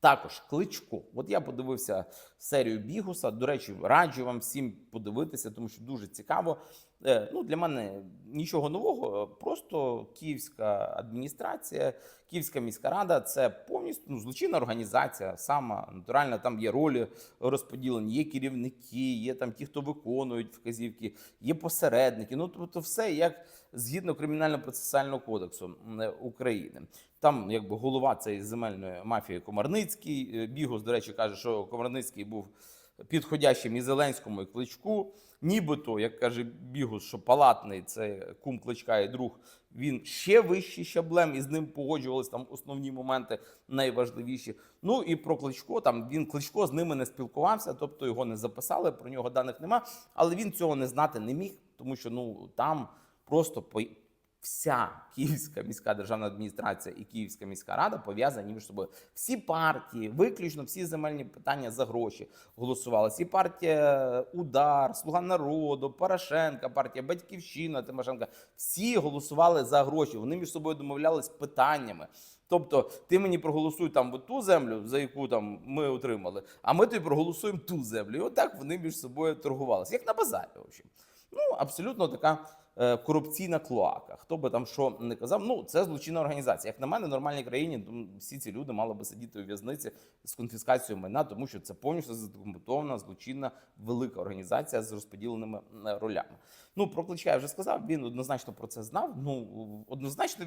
Також кличко. От я подивився серію Бігуса. До речі, раджу вам всім подивитися, тому що дуже цікаво. Е, Ну, для мене нічого нового, просто київська адміністрація, Київська міська рада це повністю ну, злочинна організація. Сама натурально там є ролі розподілені, є керівники, є там ті, хто виконують вказівки, є посередники. Ну тобто, все як згідно кримінально-процесуального кодексу е, України. Там, якби голова цієї земельної мафії Комарницький. Е, Бігус, до речі, каже, що Комарницький був підходящим і Зеленському, і Кличку. Нібито, як каже Бігус, що палатний це кум Кличка і друг, він ще вищий щаблем, і з ним погоджувалися там основні моменти найважливіші. Ну і про Кличко там він Кличко з ними не спілкувався, тобто його не записали, про нього даних нема. Але він цього не знати не міг, тому що ну там просто вся Київська міська державна адміністрація і Київська міська рада пов'язані між собою. Всі партії, виключно всі земельні питання за гроші голосували. Всі партія Удар, Слуга народу, Порошенка, партія Батьківщина, Тимошенка. Всі голосували за гроші. Вони між собою домовлялись питаннями. Тобто, ти мені проголосуй там ту землю, за яку там ми отримали, а ми тобі проголосуємо ту землю. І отак вони між собою торгувалися, як на базарі. В общем. Ну, абсолютно така е, корупційна клоака. Хто би там що не казав, ну це злочинна організація. Як на мене, в нормальній країні ну, всі ці люди мали би сидіти у в'язниці з конфіскацією майна, тому що це повністю задокументована злочинна велика організація з розподіленими е, ролями. Ну про кличка я вже сказав. Він однозначно про це знав. Ну однозначно він.